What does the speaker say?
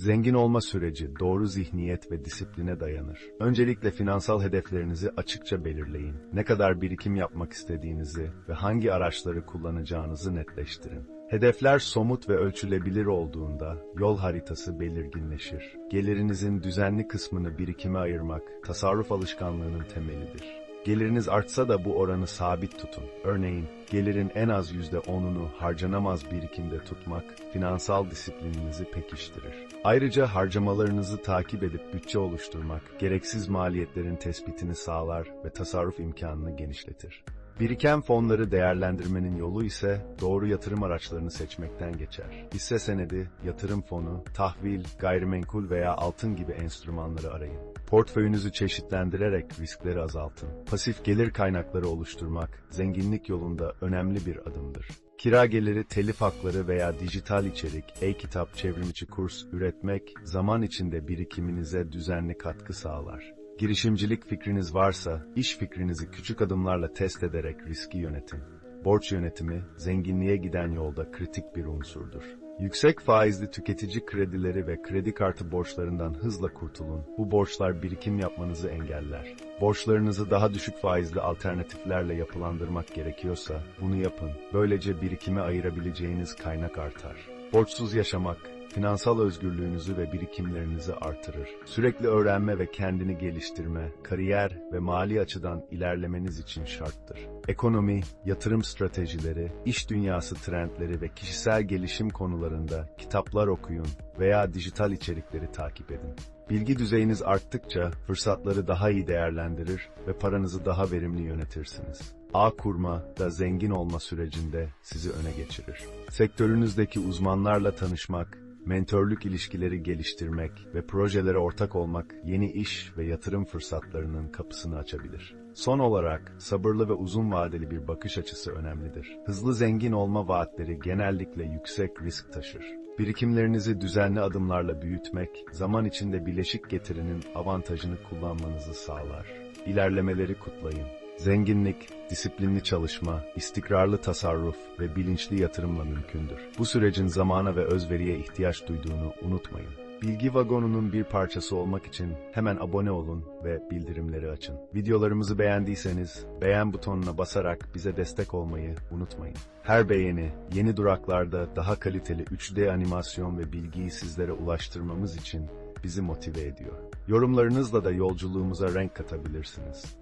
Zengin olma süreci doğru zihniyet ve disipline dayanır. Öncelikle finansal hedeflerinizi açıkça belirleyin. Ne kadar birikim yapmak istediğinizi ve hangi araçları kullanacağınızı netleştirin. Hedefler somut ve ölçülebilir olduğunda yol haritası belirginleşir. Gelirininizin düzenli kısmını birikime ayırmak tasarruf alışkanlığının temelidir. Geliriniz artsa da bu oranı sabit tutun. Örneğin, gelirin en az %10'unu harcanamaz birikimde tutmak, finansal disiplininizi pekiştirir. Ayrıca harcamalarınızı takip edip bütçe oluşturmak, gereksiz maliyetlerin tespitini sağlar ve tasarruf imkanını genişletir. Biriken fonları değerlendirmenin yolu ise doğru yatırım araçlarını seçmekten geçer. Hisse senedi, yatırım fonu, tahvil, gayrimenkul veya altın gibi enstrümanları arayın. Portföyünüzü çeşitlendirerek riskleri azaltın. Pasif gelir kaynakları oluşturmak, zenginlik yolunda önemli bir adımdır. Kira geliri, telif hakları veya dijital içerik, e-kitap, çevrimiçi kurs üretmek, zaman içinde birikiminize düzenli katkı sağlar. Girişimcilik fikriniz varsa, iş fikrinizi küçük adımlarla test ederek riski yönetin. Borç yönetimi, zenginliğe giden yolda kritik bir unsurdur. Yüksek faizli tüketici kredileri ve kredi kartı borçlarından hızla kurtulun. Bu borçlar birikim yapmanızı engeller. Borçlarınızı daha düşük faizli alternatiflerle yapılandırmak gerekiyorsa bunu yapın. Böylece birikime ayırabileceğiniz kaynak artar. Borçsuz yaşamak, finansal özgürlüğünüzü ve birikimlerinizi artırır. Sürekli öğrenme ve kendini geliştirme, kariyer ve mali açıdan ilerlemeniz için şarttır. Ekonomi, yatırım stratejileri, iş dünyası trendleri ve kişisel gelişim konularında kitaplar okuyun veya dijital içerikleri takip edin. Bilgi düzeyiniz arttıkça fırsatları daha iyi değerlendirir ve paranızı daha verimli yönetirsiniz. Ağ kurma da zengin olma sürecinde sizi öne geçirir. Sektörünüzdeki uzmanlarla tanışmak, mentörlük ilişkileri geliştirmek ve projelere ortak olmak yeni iş ve yatırım fırsatlarının kapısını açabilir. Son olarak sabırlı ve uzun vadeli bir bakış açısı önemlidir. Hızlı zengin olma vaatleri genellikle yüksek risk taşır. Birikimlerinizi düzenli adımlarla büyütmek, zaman içinde bileşik getirinin avantajını kullanmanızı sağlar. İlerlemeleri kutlayın. Zenginlik, disiplinli çalışma, istikrarlı tasarruf ve bilinçli yatırımla mümkündür. Bu sürecin zamana ve özveriye ihtiyaç duyduğunu unutmayın. Bilgi vagonunun bir parçası olmak için hemen abone olun ve bildirimleri açın. Videolarımızı beğendiyseniz beğen butonuna basarak bize destek olmayı unutmayın. Her beğeni, yeni duraklarda daha kaliteli 3D animasyon ve bilgiyi sizlere ulaştırmamız için bizi motive ediyor. Yorumlarınızla da yolculuğumuza renk katabilirsiniz.